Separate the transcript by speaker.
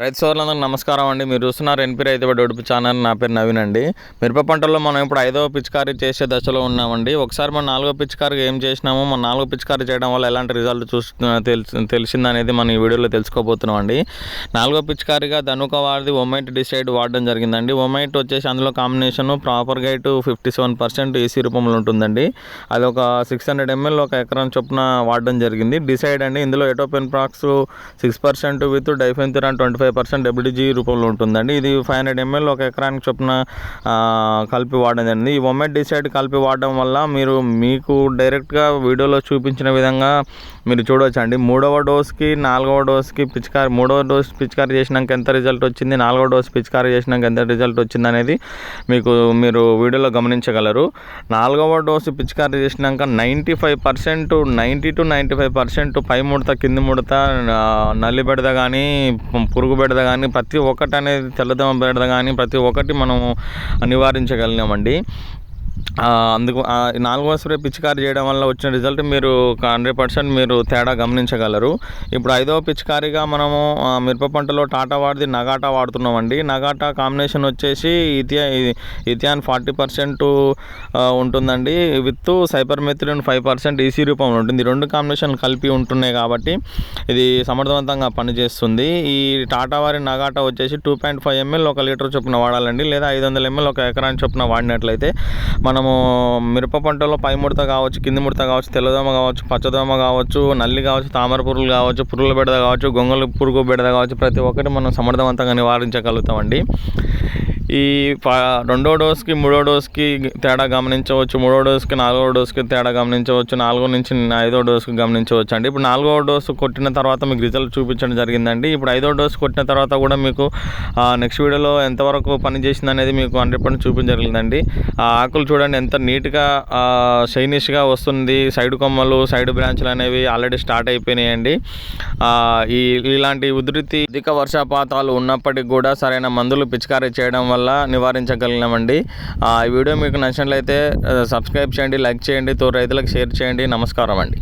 Speaker 1: రైతు సోదరులందరూ నమస్కారం అండి. మీరు చూస్తున్నారు ఎన్పీ రైతు ఒడుపు ఛానల్ నా పేరు నవీన్ అండి. మిరప పంటల్లో మనం ఇప్పుడు ఐదవ పిచికారీ చేసే దశలో ఉన్నామండి. ఒకసారి మనం నాలుగో పిచికారీ ఏం చేసినాము మన నాలుగో పిచికారీ చేయడం వల్ల ఎలాంటి రిజల్ట్ చూసి తెలిసి తెలిసిందనేది మనం ఈ వీడియోలో తెలుసుకోబోతున్నాం అండి నాలుగో పిచికారీగా ధనుక వాడిది ఒమైట్ డిసైడ్ వాడడం జరిగిందండి. ఒమైట్ వచ్చేసి అందులో combination propargite fifty seven percent EC రూపంలో ఉంటుందండి. అది ఒక సిక్స్ హండ్రెడ్ ఎంఎల్ ఒక ఎకరం చొప్పున వాడడం జరిగింది. డిసైడ్ అండి. ఇందులో etofenprox six percent with diafenthiuron twenty five percent WG రూపంలో ఉంటుందండి. ఇది ఫైవ్ హండ్రెడ్ ఎంఎల్ ఒక ఎకరానికి చొప్పున కలిపి వాడేదండి. ఈ ఒమెట్ డిసైడ్ కలిపి వాడడం వల్ల మీరు మీకు డైరెక్ట్గా వీడియోలో చూపించిన విధంగా మీరు చూడవచ్చండి మూడవ డోస్కి నాలుగవ డోస్కి పిచికారి మూడవ డోస్ పిచికారి చేసినాక ఎంత రిజల్ట్ వచ్చింది నాలుగవ డోస్ పిచికారి చేసినాక ఎంత రిజల్ట్ వచ్చింది అనేది మీకు మీరు వీడియోలో గమనించగలరు. నాలుగవ డోసు పిచికారి చేసినాక ninety five percent ninety two ninety five percent పై ముడత కింది ముడత నల్లి బెడద కానీ పురుగు బెడద కానీ ప్రతి ఒక్కటి అనేది తెల్లదోమ బెడద కానీ ప్రతి ఒక్కటి మనము నివారించగలిగామండి. అందుకు నాలుగవ స్ప్రే పిచికారి చేయడం వల్ల వచ్చిన రిజల్ట్ మీరు హండ్రెడ్ పర్సెంట్ మీరు తేడా గమనించగలరు. ఇప్పుడు ఐదవ పిచికారిగా మనము మిరప పంటలో టాటా వాడిది నగాటా వాడుతున్నామండి. నగాటా కాంబినేషన్ వచ్చేసి ఇథియా ఇథియాన్ ఫార్టీ పర్సెంట్ ఉంటుందండి. With cypermethrin five percent EC రూపంలో ఉంటుంది. రెండు కాంబినేషన్ కలిపి ఉంటున్నాయి కాబట్టి ఇది సమర్థవంతంగా పనిచేస్తుంది. ఈ టాటా వారి నగాటా వచ్చేసి టూ పాయింట్ ఫైవ్ ఎంఎల్ ఒక లీటర్ చొప్పున వాడాలండి. లేదా ఐదు వందల ఎంఎల్ ఒక ఎకరాన్ని చొప్పున వాడినట్లయితే మనం మనము మిరప పంటలో పై ముడత కావచ్చు కింది ముడత కావచ్చు తెల్లదోమ కావచ్చు పచ్చదోమ కావచ్చు నల్లి కావచ్చు తామర పురుగులు కావచ్చు పురుగుల బెడద కావచ్చు గొంగళి పురుగు బెడద కావచ్చు ప్రతి ఒక్కటి మనం సమర్థవంతంగా నివారించగలుగుతామండి. ఈ రెండో డోస్కి మూడో డోస్కి తేడా గమనించవచ్చు. మూడో డోస్కి నాలుగో డోస్కి తేడా గమనించవచ్చు. నాలుగో నుంచి ఐదో డోస్కి గమనించవచ్చు అండి. ఇప్పుడు నాలుగో డోసు కొట్టిన తర్వాత మీకు రిజల్ట్ చూపించడం జరిగిందండి. ఇప్పుడు ఐదో డోస్ కొట్టిన తర్వాత కూడా మీకు నెక్స్ట్ వీడియోలో ఎంతవరకు పనిచేసింది అనేది మీకు హండ్రెడ్ పర్సెంట్ చూపించగలిగిందండి ఆ ఆకులు చూడండి ఎంత నీట్గా షైనిష్గా వస్తుంది. సైడ్ కొమ్మలు సైడ్ బ్రాంచ్లు అనేవి ఆల్రెడీ స్టార్ట్ అయిపోయినాయండి. ఈ ఇలాంటి ఉధృతి అధిక వర్షపాతాలు ఉన్నప్పటికీ కూడా సరైన మందులు పిచికారీ చేయడం వల్ల వల్ల నివారించగలిగినామండి ఈ వీడియో మీకు నచ్చినట్లయితే సబ్స్క్రైబ్ చేయండి లైక్ చేయండి తో రైతులకు షేర్ చేయండి. నమస్కారం అండి